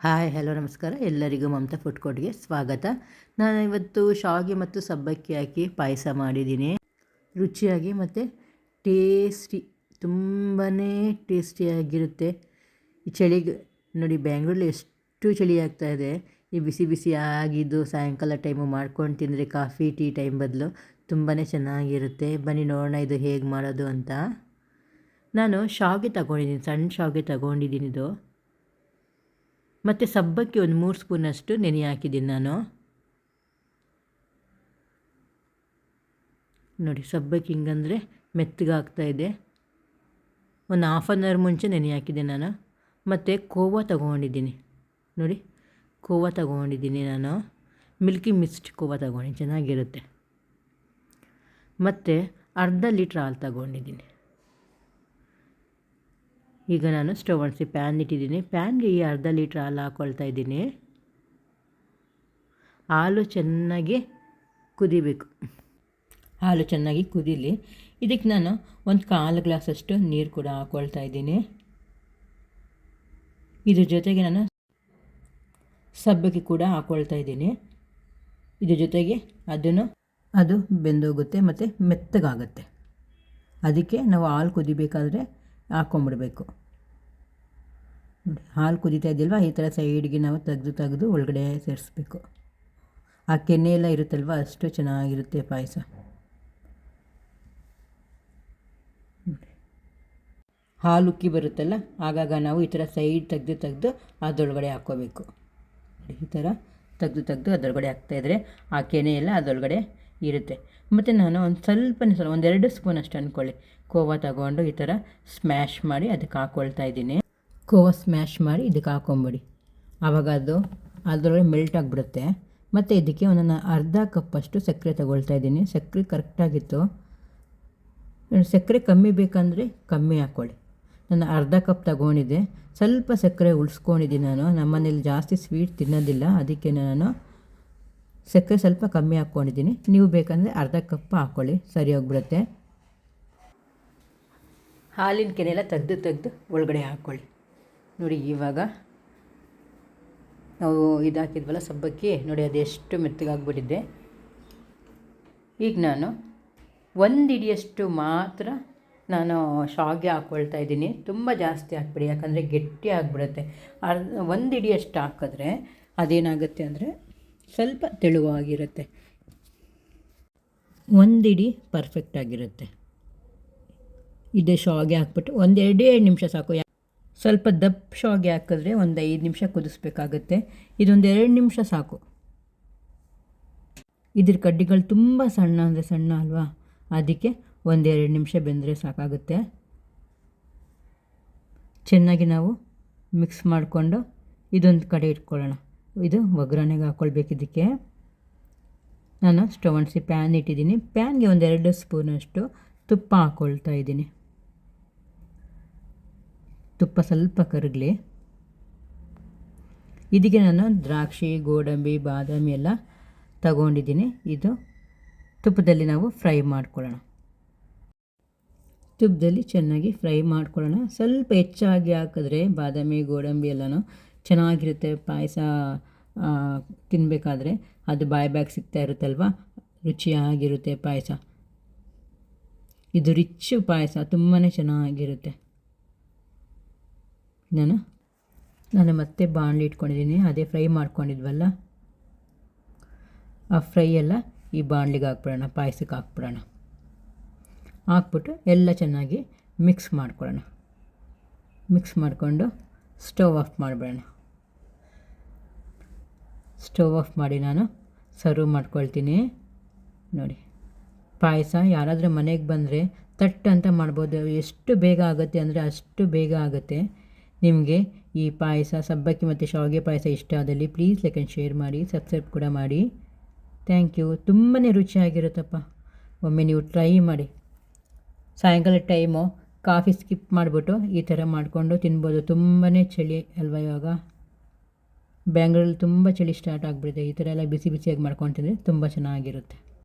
Hi, hello, ನಮಸ್ಕಾರ. ಎಲ್ಲರಿಗೂ Mamata food ಕೋರ್ಟ್ಗೆ ಸ್ವಾಗತ. ನಾನು ಇವತ್ತು ಶಾವಿಗೆ ಮತ್ತು ಸಬ್ಬಕ್ಕಿ ಹಾಕಿ ಪಾಯಸ ಮಾಡಿದ್ದೀನಿ. ರುಚಿಯಾಗಿ ಮತ್ತು ಟೇಸ್ಟಿ ತುಂಬಾ ಟೇಸ್ಟಿಯಾಗಿರುತ್ತೆ ಈ ಚಳಿ ನೋಡಿ, ಬ್ಯಾಂಗ್ಳೂರಲ್ಲಿ ಎಷ್ಟು ಚಳಿ ಆಗ್ತಾ ಇದೆ. ಈ ಬಿಸಿ ಬಿಸಿ ಆಗಿದ್ದು ಸಾಯಂಕಾಲ ಟೈಮು ಮಾಡ್ಕೊಂಡು ತಿಂದರೆ ಕಾಫಿ, ಟೀ ಟೈಮ್ ಬದಲು ತುಂಬಾ ಚೆನ್ನಾಗಿರುತ್ತೆ. ಬನ್ನಿ, ನೋಡೋಣ ಇದು ಹೇಗೆ ಮಾಡೋದು ಅಂತ. ನಾನು ಶಾವಿಗೆ ತಗೊಂಡಿದ್ದೀನಿ, ಸಣ್ಣ ಶಾವಿಗೆ ತಗೊಂಡಿದ್ದೀನಿ ಇದು. ಮತ್ತು ಸಬ್ಬಕ್ಕಿ ಒಂದು ಮೂರು ಸ್ಪೂನಷ್ಟು ನೆನೆ ಹಾಕಿದ್ದೀನಿ ನಾನು. ನೋಡಿ, ಸಬ್ಬಕ್ಕಿ ಹಿಂಗಂದರೆ ಮೆತ್ತಗಾಗ್ತಾಯಿದೆ ಒಂದು ಹಾಫ್ ಆನ್ ಅವರ್ ಮುಂಚೆ ನೆನೆ ಹಾಕಿದ್ದೆ ನಾನು. ಮತ್ತು ಕೋವಾ ತಗೊಂಡಿದ್ದೀನಿ. ನೋಡಿ, ಕೋವಾ ತಗೊಂಡಿದ್ದೀನಿ ನಾನು. ಮಿಲ್ಕಿ ಮಿಸ್ಟ್ ಕೋವಾ ತಗೊಂಡಿದ್ದೀನಿ, ಚೆನ್ನಾಗಿರುತ್ತೆ. ಮತ್ತು ಅರ್ಧ ಲೀಟ್ರ್ ಹಾಲು ತಗೊಂಡಿದ್ದೀನಿ. ಈಗ ನಾನು ಸ್ಟವ್ ಒಣಸಿ ಪ್ಯಾನ್ ಇಟ್ಟಿದ್ದೀನಿ. ಪ್ಯಾನ್ಗೆ ಈ ಅರ್ಧ ಲೀಟ್ರ್ ಹಾಲು ಹಾಕ್ಕೊಳ್ತಾ ಇದ್ದೀನಿ. ಹಾಲು ಚೆನ್ನಾಗಿ ಕುದಿಬೇಕು. ಹಾಲು ಚೆನ್ನಾಗಿ ಕುದಿಲಿ. ಇದಕ್ಕೆ ನಾನು ಒಂದು ಕಾಲು ಗ್ಲಾಸಷ್ಟು ನೀರು ಕೂಡ ಹಾಕ್ಕೊಳ್ತಾ ಇದ್ದೀನಿ. ಇದ್ರ ಜೊತೆಗೆ ನಾನು ಸಬ್ಬಕ್ಕಿ ಕೂಡ ಹಾಕ್ಕೊಳ್ತಾ ಇದ್ದೀನಿ. ಇದ್ರ ಜೊತೆಗೆ ಅದನ್ನು, ಅದು ಬೆಂದೋಗುತ್ತೆ ಮತ್ತು ಮೆತ್ತಗಾಗುತ್ತೆ. ಅದಕ್ಕೆ ನಾವು ಹಾಲು ಕುದಿಬೇಕಾದ್ರೆ ಹಾಕ್ಕೊಂಬಿಡ್ಬೇಕು ಹಾಲು ಕುದೀತಾ ಇದ್ದಿಲ್ವ? ಈ ಥರ ಸೈಡ್ಗೆ ನಾವು ತೆಗೆದು ತೆಗೆದು ಒಳಗಡೆ ಸೇರಿಸ್ಬೇಕು. ಆ ಕೆನೆ ಎಲ್ಲ ಇರುತ್ತಲ್ವ? ಅಷ್ಟು ಚೆನ್ನಾಗಿರುತ್ತೆ ಪಾಯಸ. ಹಾಲು ಉಕ್ಕಿ ಬರುತ್ತಲ್ಲ, ಆಗಾಗ ನಾವು ಈ ಥರ ಸೈಡ್ ತೆಗೆದು ತೆಗೆದು ಅದರೊಳಗಡೆ ಹಾಕ್ಕೋಬೇಕು. ಈ ಥರ ತೆಗೆದು ತೆಗೆದು ಅದರೊಳಗಡೆ ಹಾಕ್ತಾಯಿದ್ರೆ ಆ ಕೆನೆ ಎಲ್ಲ ಅದರೊಳಗಡೆ ಇರುತ್ತೆ. ಮತ್ತು ನಾನು ಒಂದು ಸ್ವಲ್ಪನೇ ಸ್ವಲ್ಪ ಒಂದೆರಡು ಸ್ಪೂನ್ ಅಷ್ಟು ಅಂದ್ಕೊಳ್ಳಿ. ಕೋವಾ ತಗೊಂಡು ಈ ಥರ ಸ್ಮ್ಯಾಶ್ ಮಾಡಿ ಅದಕ್ಕೆ ಹಾಕ್ಕೊಳ್ತಾ ಇದ್ದೀನಿ. ಕೋವಾ ಸ್ಮ್ಯಾಶ್ ಮಾಡಿ ಇದಕ್ಕೆ ಹಾಕೊಂಬಿಡಿ. ಆವಾಗ ಅದು ಅದರೊಳಗೆ ಮೆಲ್ಟ್ ಆಗಿಬಿಡುತ್ತೆ. ಮತ್ತು ಇದಕ್ಕೆ ನಾನು ಅರ್ಧ ಕಪ್ಪಷ್ಟು ಸಕ್ಕರೆ ತಗೊಳ್ತಾ ಇದ್ದೀನಿ. ಸಕ್ಕರೆ ಕರೆಕ್ಟಾಗಿತ್ತು ಸಕ್ಕರೆ ಕಮ್ಮಿ ಬೇಕಂದರೆ ಕಮ್ಮಿ ಹಾಕ್ಕೊಳ್ಳಿ. ನಾನು ಅರ್ಧ ಕಪ್ ತಗೊಂಡಿದ್ದೆ. ಸ್ವಲ್ಪ ಸಕ್ಕರೆ ಉಳಿಸ್ಕೊಂಡಿದ್ದೀನಿ ನಾನು. ನಮ್ಮನೇಲಿ ಜಾಸ್ತಿ ಸ್ವೀಟ್ ತಿನ್ನೋದಿಲ್ಲ. ಅದಕ್ಕೆ ನಾನು ಸಕ್ಕರೆ ಸ್ವಲ್ಪ ಕಮ್ಮಿ ಹಾಕ್ಕೊಂಡಿದ್ದೀನಿ. ನೀವು ಬೇಕಂದರೆ ಅರ್ಧ ಕಪ್ ಹಾಕ್ಕೊಳ್ಳಿ. ಸರಿ ಹೋಗ್ಬಿಡುತ್ತೆ. ಹಾಲಿನ ಕೆನೆಲ್ಲ ತೆಗೆದು ತೆಗೆದು ಒಳಗಡೆ ಹಾಕ್ಕೊಳ್ಳಿ. ನೋಡಿ ಇವಾಗ ನಾವು ಇದು ಹಾಕಿದ್ವಲ್ಲ ಸಬ್ಬಕ್ಕಿ, ನೋಡಿ ಅದೆಷ್ಟು ಮೆತ್ತಗಾಗ್ಬಿಟ್ಟಿದ್ದೆ ಈಗ ನಾನು ಒಂದು ಇಡಿಯಷ್ಟು ಮಾತ್ರ ನಾನು ಶಾವಿಗೆ ಹಾಕ್ಕೊಳ್ತಾ ಇದ್ದೀನಿ. ತುಂಬ ಜಾಸ್ತಿ ಹಾಕ್ಬಿಡಿ ಯಾಕಂದರೆ ಗಟ್ಟಿ ಆಗಿಬಿಡುತ್ತೆ. ಅರ್ಧ ಒಂದು ಇಡಿಯಷ್ಟು ಹಾಕಿದ್ರೆ ಅದೇನಾಗುತ್ತೆ ಅಂದರೆ ಸ್ವಲ್ಪ ತೆಳುವಾಗಿರುತ್ತೆ ಒಂದಿಡಿ ಪರ್ಫೆಕ್ಟಾಗಿರುತ್ತೆ ಇದೆ ಶಾವಿಗೆ ಹಾಕ್ಬಿಟ್ಟು ಒಂದೆರಡೇ ನಿಮಿಷ ಸಾಕು. ಸ್ವಲ್ಪ ದಪ್ಪ ಶಾವಿಗೆ ಹಾಕಿದ್ರೆ ಒಂದು ಐದು ನಿಮಿಷ ಕುದಿಸ್ಬೇಕಾಗತ್ತೆ. ಇದೊಂದು ಎರಡು ನಿಮಿಷ ಸಾಕು. ಇದ್ರ ಕಡ್ಡಿಗಳು ತುಂಬ ಸಣ್ಣ ಅಂದರೆ ಸಣ್ಣ ಅಲ್ವಾ? ಅದಕ್ಕೆ ಒಂದೆರಡು ನಿಮಿಷ ಬೆಂದರೆ ಸಾಕಾಗುತ್ತೆ. ಚೆನ್ನಾಗಿ ನಾವು ಮಿಕ್ಸ್ ಮಾಡಿಕೊಂಡು ಇದೊಂದು ಕಡೆ ಇಟ್ಕೊಳ್ಳೋಣ. ಇದು ಒಗ್ಗರಣೆಗೆ ಹಾಕ್ಕೊಳ್ಬೇಕು ಇದಕ್ಕೆ. ನಾನು ಸ್ಟವ್ ಪ್ಯಾನ್ ಇಟ್ಟಿದ್ದೀನಿ. ಪ್ಯಾನ್ಗೆ ಒಂದೆರಡು ಸ್ಪೂನಷ್ಟು ತುಪ್ಪ ಹಾಕ್ಕೊಳ್ತಾ ಇದ್ದೀನಿ. ತುಪ್ಪ ಸ್ವಲ್ಪ ಕರಗಲಿ. ಇದಕ್ಕೆ ನಾನು ದ್ರಾಕ್ಷಿ, ಗೋಡಂಬಿ, ಬಾದಾಮಿ ಎಲ್ಲ ತಗೊಂಡಿದ್ದೀನಿ. ಇದು ತುಪ್ಪದಲ್ಲಿ ನಾವು ಫ್ರೈ ಮಾಡ್ಕೊಳ್ಳೋಣ. ತುಪ್ಪದಲ್ಲಿ ಚೆನ್ನಾಗಿ ಫ್ರೈ ಮಾಡ್ಕೊಳ್ಳೋಣ. ಸ್ವಲ್ಪ ಹೆಚ್ಚಾಗಿ ಹಾಕಿದ್ರೆ ಬಾದಾಮಿ, ಗೋಡಂಬಿ ಎಲ್ಲನೂ ಚೆನ್ನಾಗಿರುತ್ತೆ. ಪಾಯಸ ತಿನ್ನಬೇಕಾದ್ರೆ ಅದು ಬಾಯ್ ಬ್ಯಾಗ್ ಸಿಗ್ತಾ ಇರುತ್ತಲ್ವ? ರುಚಿಯಾಗಿರುತ್ತೆ ಪಾಯಸ. ಇದು ರಿಚ್ ಪಾಯಸ ತುಂಬಾ ಚೆನ್ನಾಗಿರುತ್ತೆ. ನಾನು? ನಾನು ಮತ್ತೆ ಬಾಣಲಿ ಇಟ್ಕೊಂಡಿದ್ದೀನಿ, ಅದೇ ಫ್ರೈ ಮಾಡ್ಕೊಂಡಿದ್ವಲ್ಲ? ಆ ಫ್ರೈ ಎಲ್ಲ ಈ ಬಾಣಲಿಗೆ ಹಾಕ್ಬಿಡೋಣ, ಪಾಯಸಕ್ಕೆ ಹಾಕ್ಬಿಡೋಣ. ಹಾಕ್ಬಿಟ್ಟು ಎಲ್ಲ ಚೆನ್ನಾಗಿ ಮಿಕ್ಸ್ ಮಾಡ್ಕೊಳ್ಳೋಣ. ಮಿಕ್ಸ್ ಮಾಡಿಕೊಂಡು ಸ್ಟವ್ ಆಫ್ ಮಾಡಿಬಿಡೋಣ. ಸ್ಟವ್ ಆಫ್ ಮಾಡಿ ನಾನು ಸರ್ವ್ ಮಾಡ್ಕೊಳ್ತೀನಿ. ನೋಡಿ, ಪಾಯಸ ಯಾರಾದರೂ ಮನೆಗೆ ಬಂದರೆ ತಟ್ಟು ಅಂತ ಮಾಡ್ಬೋದು. ಎಷ್ಟು ಬೇಗ ಆಗುತ್ತೆ ಅಂದರೆ ಅಷ್ಟು ಬೇಗ ಆಗುತ್ತೆ. ನಿಮಗೆ ಈ ಪಾಯಸ, ಸಬ್ಬಕ್ಕಿ ಮತ್ತು ಶಾವಿಗೆ ಪಾಯಸ ಇಷ್ಟ ಆದಲ್ಲಿ ಪ್ಲೀಸ್ ಲೈಕ್ ಆ್ಯಂಡ್ ಶೇರ್ ಮಾಡಿ ಸಬ್ಸ್ಕ್ರೈಬ್ ಕೂಡ ಮಾಡಿ. ಥ್ಯಾಂಕ್ ಯು ತುಂಬಾ ರುಚಿಯಾಗಿರುತ್ತಪ್ಪ. ಒಮ್ಮೆ ನೀವು ಟ್ರೈ ಮಾಡಿ. ಸಾಯಂಕಾಲ ಟೈಮು ಕಾಫಿ ಸ್ಕಿಪ್ ಮಾಡಿಬಿಟ್ಟು ಈ ಥರ ಮಾಡಿಕೊಂಡು ತಿನ್ಬೋದು. ತುಂಬಾ ಚಳಿ ಅಲ್ವಾ ಇವಾಗ? ಬ್ಯಾಂಗ್ಳೂರಲ್ಲಿ ತುಂಬ ಚಳಿ ಸ್ಟಾರ್ಟ್ ಆಗಿಬಿಡುತ್ತೆ ಈ ಥರ ಎಲ್ಲ ಬಿಸಿ ಬಿಸಿಯಾಗಿ ಮಾಡ್ಕೊಂಡು ತಿಂದರೆ ತುಂಬ ಚೆನ್ನಾಗಿರುತ್ತೆ.